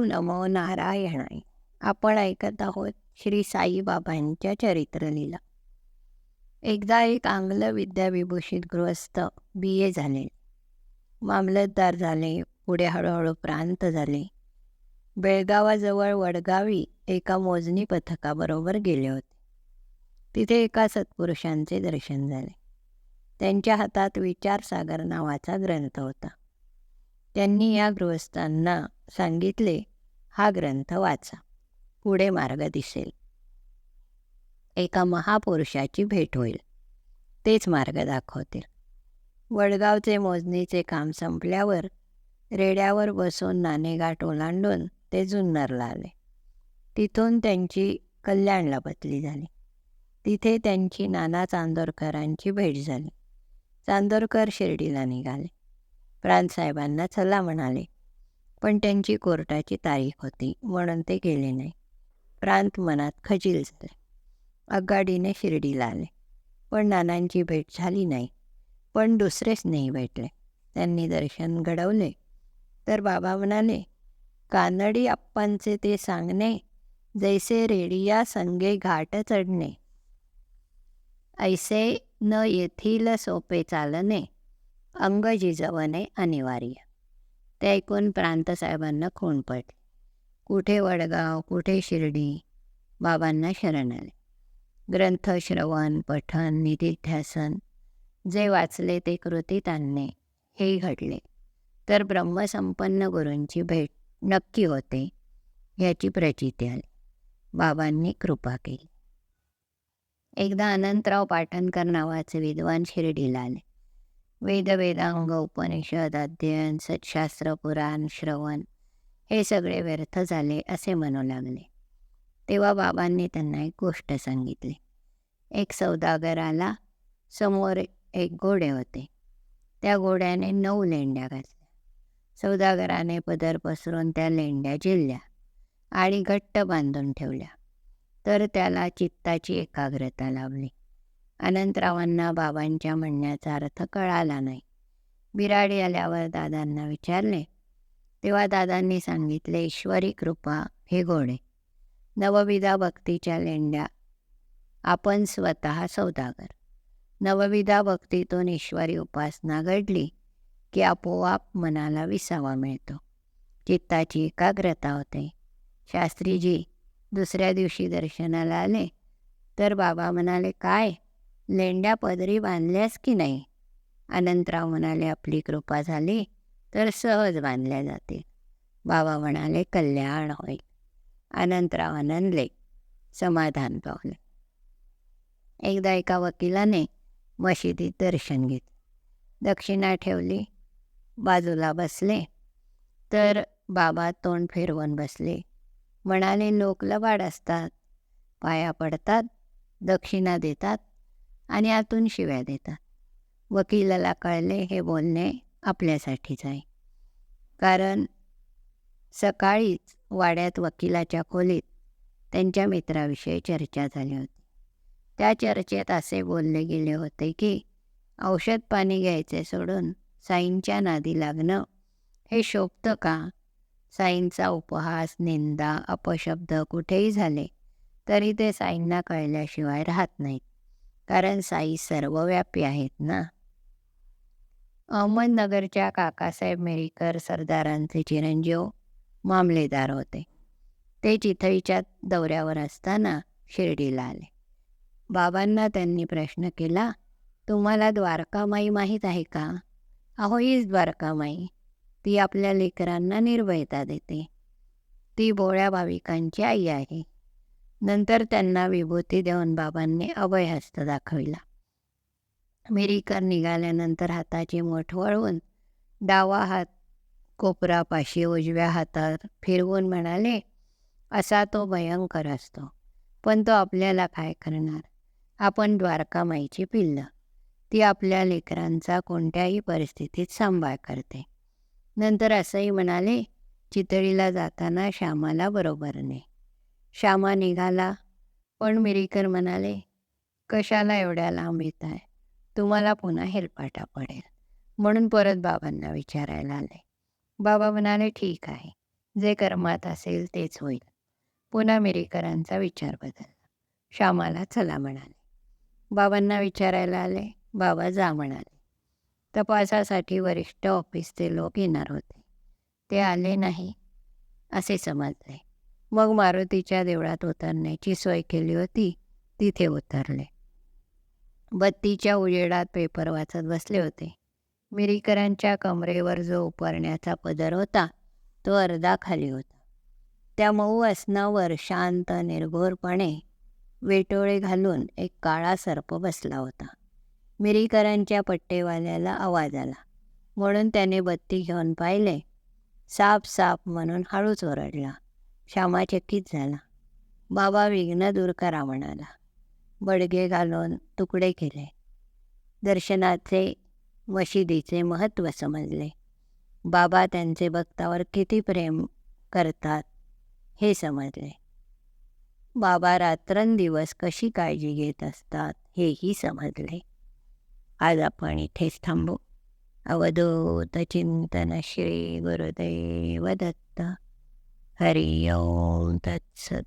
नमो नारायणाय. आपण ऐकत आहोत श्री साईबाबांच्या चरित्रलीला. एकदा एक आंग्ल विद्याविभूषित गृहस्थ बी. ए. झाले. मामलतदार झाले पुढे हळूहळू प्रांत झाले. बेळगावाजवळ वडगावी एका मोजणी पथकाबरोबर गेले होते. तिथे एका सत्पुरुषांचे दर्शन झाले. त्यांच्या हातात विचारसागर नावाचा ग्रंथ होता. त्यांनी या गृहस्थांना सांगितले. हा ग्रंथ वाचा. पुढे मार्ग दिसेल. एका महापुरुषाची भेट होईल. तेच मार्ग दाखवतील. वडगावचे मोजणीचे काम संपल्यावर रेड्यावर बसून नाणेगाठ ओलांडून ते जुन्नरला आले. तिथून त्यांची कल्याणला बदली झाली. तिथे त्यांची नाना चांदोरकरांची भेट झाली. चांदोरकर शिर्डीला निघाले. प्रांतसाहेबांना चला म्हणाले पण त्यांची कोर्टाची तारीख होती म्हणून ते गेले नाही. प्रांत मनात खजील झाले. आगगाडीने शिर्डीला आले. पण नानांची भेट झाली नाही. पण दुसरेच नाही भेटले. त्यांनी दर्शन घडवले. तर बाबा म्हणाले कानडी आप्पांचे ते सांगणे जैसे रेडिया संगे घाट चढणे. ऐसे न येथील सोपे चालणे अंग जिजवणे अनिवार्य. ते ऐकून प्रांतसाहेबांना खूण पडले. कुठे वडगाव कुठे शिर्डी? बाबांना शरण आले. ग्रंथ श्रवण पठन निधिध्यासन जे वाचले ते कृतीत आणणे हे घडले. तर ब्रह्मसंपन्न गुरूंची भेट नक्की होते याची प्रचिती आली. बाबांनी कृपा केली. एकदा अनंतराव पाटणकर नावाचे विद्वान शिर्डीला आले. वेद वेदांग उपनिषद अध्ययन सत्शास्त्र पुराण श्रवण हे सगळे व्यर्थ झाले असे म्हणू लागले. तेव्हा बाबांनी त्यांना एक गोष्ट सांगितली. एक सौदागर आला समोर एक घोडे होते. त्या घोड्याने नऊ लेंड्या घातल्या. सौदागराने पदर पसरून त्या लेंड्या जिल्ल्या आणि घट्ट बांधून ठेवल्या. तर त्याला चित्ताची एकाग्रता लाभली. अनंतरावांना बाबांच्या म्हणण्याचा अर्थ कळाला नाही. बिराडी आल्यावर दादांना विचारले तेव्हा दादांनी सांगितले ईश्वरी कृपा हे घोडे नवविधा भक्तीच्या लेंड्या आपण स्वतः सौदागर. नवविधा भक्तीतून ईश्वरी उपासना घडली की आपोआप मनाला विसावा मिळतो. चित्ताची एकाग्रता होते. शास्त्रीजी दुसऱ्या दिवशी दर्शनाला आले. तर बाबा म्हणाले काय? लेंड्या पदरी बांधल्यास की नाही? अनंतराव म्हणाले आपली कृपा झाली तर सहज बांधल्या जातील. बाबा म्हणाले कल्याण होईल अनंतराव आनंदले. समाधान पावले. एकदा एका वकिलाने मशिदीत दर्शन घेतले. दक्षिणा ठेवली. बाजूला बसले. तर बाबा तोंड फिरवून बसले. म्हणाले लोक लबाड असतात. पाया पडतात. दक्षिणा देतात. आणि आतून शिव्या देतात. वकिलाला कळले हे बोलणे आपल्यासाठीच आहे. कारण सकाळीच वाड्यात वकिलाच्या खोलीत त्यांच्या मित्राविषयी चर्चा झाली होती. त्या चर्चेत असे बोलले गेले होते की औषध पाणी घ्यायचे सोडून साईंच्या नादी लागणं हे शोभतं का? साईंचा उपहास निंदा अपशब्द कुठेही झाले तरी ते साईंना कळल्याशिवाय राहत नाहीत. कारण साई सर्वव्यापी आहेत ना? अहमदनगरच्या काकासाहेब मेरीकर सरदारांचे चिरंजीव मामलेदार होते. ते चिथईच्या दौऱ्यावर असताना शिर्डीला आले. बाबांना त्यांनी प्रश्न केला तुम्हाला द्वारकामाई माहीत आहे का? अहो हीच द्वारकामाई. ती आपल्या लेकरांना निर्भयता देते. ती भोळ्या भाविकांची आई आहे. नंतर त्यांना विभूती देऊन बाबांनी अभयहस्त दाखविला. मिरीकर निघाल्यानंतर हाताची मोठ वळवून डावा हात कोपरापाशी उजव्या हातात फिरवून म्हणाले असा तो भयंकर असतो पण तो आपल्याला काय करणार? आपण द्वारकामाईची पिल्लं. ती आपल्या लेकरांचा कोणत्याही परिस्थितीत सांभाळ करते. नंतर असंही म्हणाले चितळीला जाताना श्यामाला बरोबर ने श्यामा निघाला. पण मिरीकर म्हणाले कशाला एवढ्या लांब येत आहे तुम्हाला पुन्हा हेलपाटा पडेल. म्हणून परत बाबांना विचारायला आले. बाबा म्हणाले ठीक आहे. जे कर्मात असेल तेच होईल. पुन्हा मिरीकरांचा विचार बदलला. श्यामाला चला म्हणाले. बाबांना विचारायला आले. बाबा जा म्हणाले. तपासासाठी वरिष्ठ ऑफिसचे लोक येणार होते. ते आले नाही असे समजले. मग मारुतीच्या देवळात उतरण्याची सोय केली होती. तिथे उतरले. बत्तीच्या उजेडात पेपर वाचत बसले होते. मिरीकरांच्या कमरेवर जो उपरण्याचा पदर होता तो अर्धा खाली होता. त्या मऊ आसनावर शांत निर्भोरपणे वेटोळे घालून एक काळा सर्प बसला होता. मिरीकरांच्या पट्टेवाल्याला आवाज आला. म्हणून त्याने बत्ती घेऊन पाहिले. साप साप म्हणून हळूच ओरडला. श्यामाचकित झाला. बाबा विघ्न दूर करा म्हणाला. बडगे घालून तुकडे केले. दर्शनाचे मशिदीचे महत्त्व समजले. बाबा त्यांचे भक्तावर किती प्रेम करतात हे समजले. बाबा रात्रंदिवस कशी काळजी घेत असतात हेही समजले. आज आपण इथेच थांबू. अवधूत चिंतन श्री गुरुदेव दत्त. हरि ओम तत्सत